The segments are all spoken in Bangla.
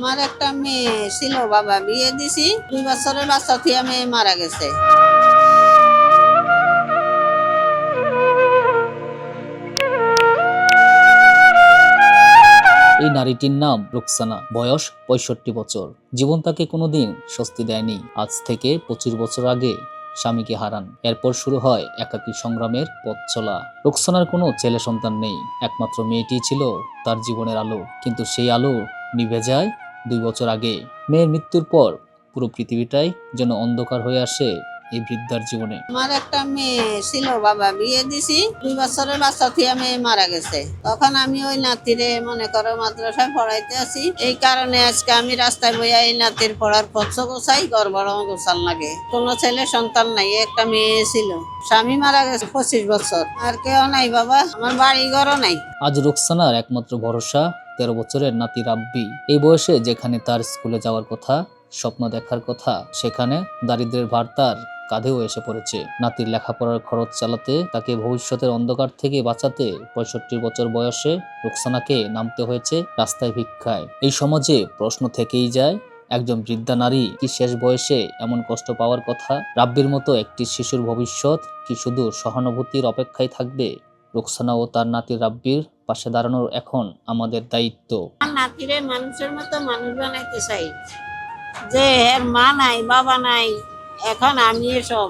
আমার একটা মেয়ে ছিল, বাবা বিয়ে দিছি। দুই বছরের বাচ্চা থেকে মেয়ে মারা গেছে। এই নারীটির নাম রুকসানা, বয়স পঁয়ষট্টি বছর। জীবন তাকে কোনোদিন স্বস্তি দেয়নি। আজ থেকে পঁচিশ বছর আগে স্বামীকে হারান। এরপর শুরু হয় একাকী সংগ্রামের পথ চলা। রুকসানার কোনো ছেলে সন্তান নেই। একমাত্র মেয়েটি ছিল তার জীবনের আলো। কিন্তু সেই আলো নিভে যায় দুই বছর আগে। মেয়ের মৃত্যুর পর পুরো পৃথিবীটাই যেন অন্ধকার হয়ে আসে এই বৃদ্ধার জীবনে। আমার একটা মেয়ে ছিল বাবা বিয়ে দিছি। দুই বছরের বাচ্চা থেকে মেয়ে মারা গেছে। তখন আমি ওই নাতিরে মনে করো মাদ্রাসায় পড়াইতে আছি এই কারণে আজকে আমি রাস্তায় বইয়া এই নাতির পড়ার খরচ গোছাই ঘর বড় গোছাল লাগে। কোনো ছেলে সন্তান নাই একটা মেয়ে ছিল। স্বামী মারা গেছে পঁচিশ বছর। আর কেউ নাই বাবা আমার বাড়ি ঘরও নাই। আজ রুকসানার একমাত্র ভরসা তেরো বছরের নাতি রাব্বি। এই বয়সে যেখানে তার স্কুলে যাওয়ার কথা, স্বপ্ন দেখার কথা, সেখানে দারিদ্রের ভার তার কাঁধেও এসে পড়েছে। নাতির লেখাপড়ার খরচ চালাতে, তাকে ভবিষ্যতের অন্ধকার থেকে বাঁচাতে পঁয়ষট্টি বছর বয়সে রুকসানাকে নামতে হয়েছে রাস্তায় ভিক্ষায়। এই সমাজে প্রশ্ন থেকেই যায়, একজন বৃদ্ধা নারী কি শেষ বয়সে এমন কষ্ট পাওয়ার কথা? রাব্বির মতো একটি শিশুর ভবিষ্যৎ কি শুধু সহানুভূতির অপেক্ষায় থাকবে? রুকসানা ও তার নাতি রাব্বির পাশে দাঁড়ানোর এখন আমাদের দায়িত্ব। নাতিরে মানুষের মতো মানুষ বানাইতে চাই। যে এর মা নাই বাবা নাই এখন আমি সব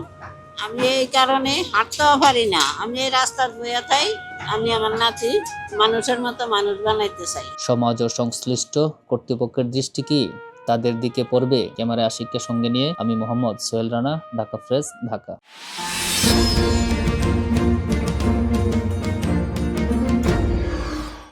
আমি এই কারণে হাঁটতেও পারি না। আমি এই রাস্তার বইয়া থাই আমি আমার নাতি মানুষের মতো মানুষ বানাইতে চাই। সমাজ ও সংশ্লিষ্ট কর্তৃপক্ষের দৃষ্টি কি? তাদের দিকে পড়বে ক্যামেরা আশিককে সঙ্গে নিয়ে। আমি মোহাম্মদ সোহেল রানা ঢাকা প্রেস ঢাকা।